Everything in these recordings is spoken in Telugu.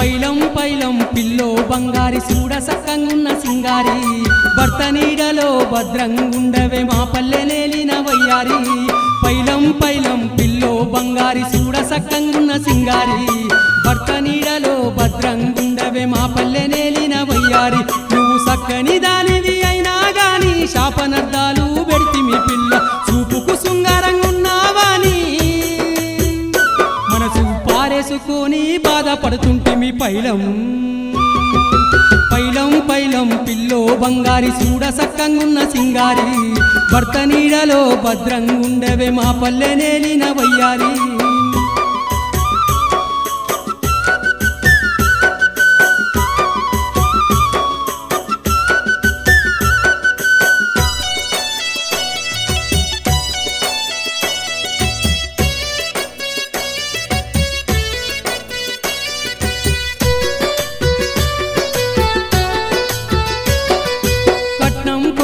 పైలం పైలం పిల్లో బంగారి చూడ సక్కంగున్న సింగారి. భర్త నీడలో భద్రంగుండవే మా పల్లె నేలిన వయ్యారి. పైలం పైలం పిల్లో బంగారి చూడ సక్కంగున్న సింగారి. భర్త నీడలో భద్రంగుండవే మా పల్లె నేలిన వయ్యారి. నువ్వు సక్కని దానివి అయినా గాని శాపనర్థాలు పైలం. పైలం పైలం పిల్లో బంగారి చూడ సక్కంగున్న సింగారి. భర్త నీడలో భద్రంగుండవే మా పల్లె నేలిన వయ్యారి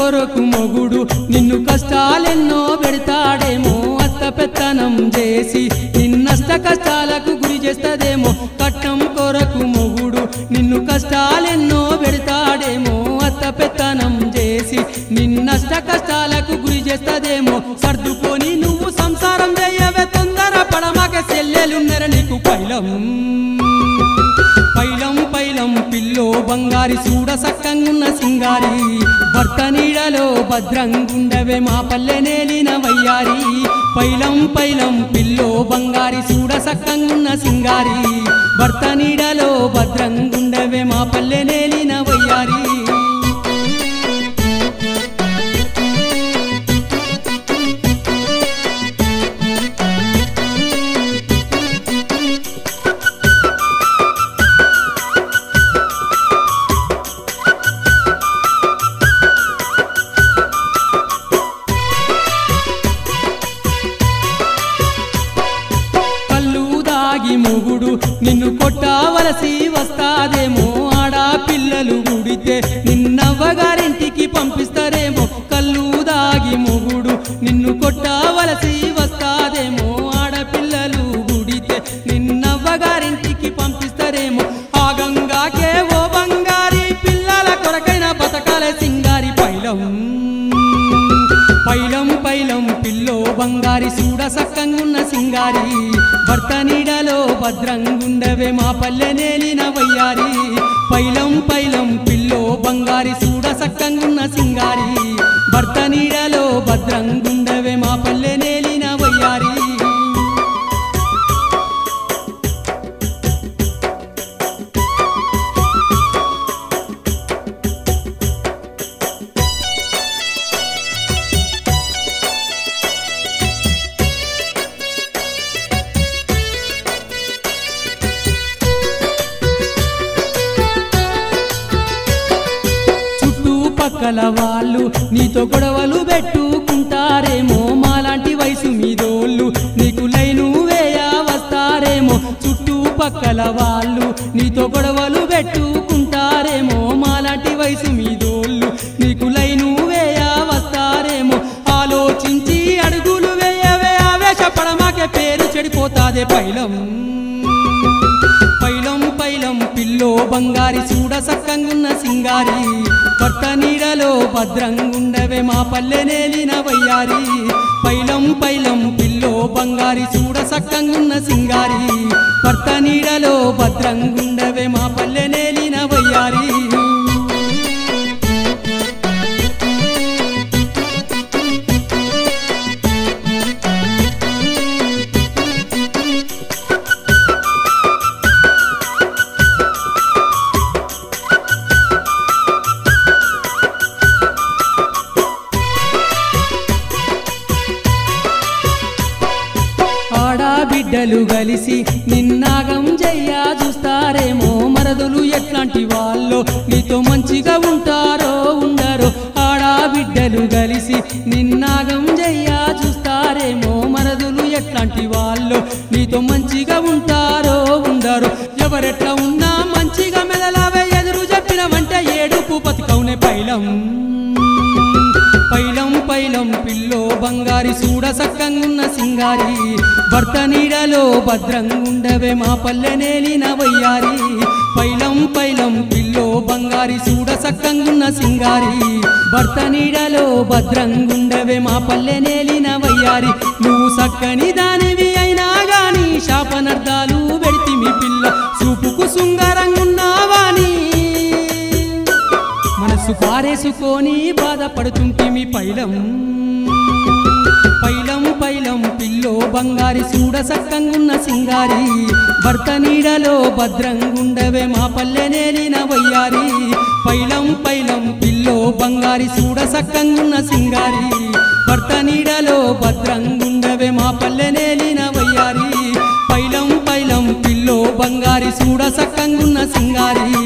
కొరకు మొగుడు. నిన్ను కష్టాలెన్నో పెడతాడేమో. అత్త పెత్తనం చేసి నిన్నష్ట కష్టాలకు గురి చేస్తదేమో. కట్నం కొరకు మొగుడు. నిన్ను కష్టాలెన్నో పెడతాడేమో. అత్త పెత్తనం చేసి నిన్నష్ట కష్టాలకు గురి చేస్తదేమో. సర్దుకొని నువ్వు సంసారం చేయవే. తొందర పడమాక చెల్లెలున్నర నీకు పైలం. పైలం పైలం పిల్లో బంగారి చూడ సక్కంగున్న సింగారి. భర్త భద్రంగుండవే మా పల్లె నేలిన వయ్యారి. పైలం పైలం పిల్లో బంగారి చూడ సక్కంగున్న సింగారి. భర్త నీడలో భద్రంగుండవే మా పల్లె మొగుడు నిన్ను కొట్టవలసి వస్తాదేమో. ఆడా పిల్లలు గుడితే నిన్నవ్వగారింటికి పంపిస్తారేమో. కళ్ళు దాగి మొగుడు నిన్ను కొట్టవలసి వస్తాదేమో. ఆడపిల్లలు గుడితే నిన్నవ్వగారింటికి పంపిస్తారేమో. ఆ గంగాకే ఓ బంగారి పిల్లల కొరకైన బతకాలే సింగారి పైలం. పైలం పైలం బంగారి చూడ సక్కంగున్న సింగారి భర్త నీడలో భద్రంగుండవే మా పల్లె నేలిన వయ్యారి. పైలం పైలం పిల్లో బంగారి చూడ సక్కంగున్న సింగారి భర్త నీడలో భద్రంగుండ పక్కల వాళ్ళు నీతో గొడవలు పెట్టుకుంటారేమో. మాలాంటి వయసు మీదోళ్ళు నీకు లైను వేయా వస్తారేమో. చుట్టుపక్కల వాళ్ళు నీతో గొడవలు పెట్టుకుంటారేమో. మాలాంటి వయసు మీదోళ్ళు నీకు లైను వేయా వస్తారేమో. ఆలోచించి అడుగులు వేయవే ఆవేశపడమాకే పేరు చెడిపోతాదే పైలం. పైలం బంగారి చూడ సక్కంగున్న సింగారి భర్త నీడలో భద్రంగుండవే మా పల్లె నేలిన వయ్యారి. పైలం పైలం పిల్లో బంగారి చూడ సక్కంగున్న సింగారి భర్త నీడలో భద్రంగుండవే మా పల్లె నేలిన వయ్యారి. మరదులు వాళ్ళు నీతో మంచిగా ఉంటారో ఉండరో ఆడాబిడ్డలు కలిసి నిన్నాగం జయ్యా చూస్తారేమో మరదులు ఎట్లాంటి వాళ్ళు నీతో మంచిగా ఉంటారో ఉండరు ఎవరెట్లా ఉన్నా మంచిగా మెదలావే ఎదురు చెప్పినవంటే ఏడుపు బతుకవునే పైలం. పైలం పిల్లో బంగారి చూడ సక్కంగున్న సింగారి. భర్త నీడలో భద్రంగుండవే మా పల్లె నేలిన వయ్యారి. పైలం పైలం పిల్లో బంగారి చూడ సక్కంగున్న సింగారి. భర్త నీడలో భద్రంగుండవే మా పల్లె నేలిన వయ్యారి. నువ్వు సక్కని దానివి అయినా గాని శాపనర్థ మనసు పారేసుకొని బాధపడుతుంటిమి పైలం. పైలం పైలం పిల్లో బంగారి చూడ సక్కంగున్న సింగారి. భర్త నీడలో భద్రంగుండవే మా పల్లె నేలిన వయ్యారి. పైలం పైలం పిల్లో బంగారి చూడ సక్కంగున్న సింగారి. భర్త నీడలో భద్రంగుండవే మా పల్లె నేలిన వయ్యారి. పైలం పైలం పిల్లో బంగారి చూడ సక్కంగున్న సింగారి.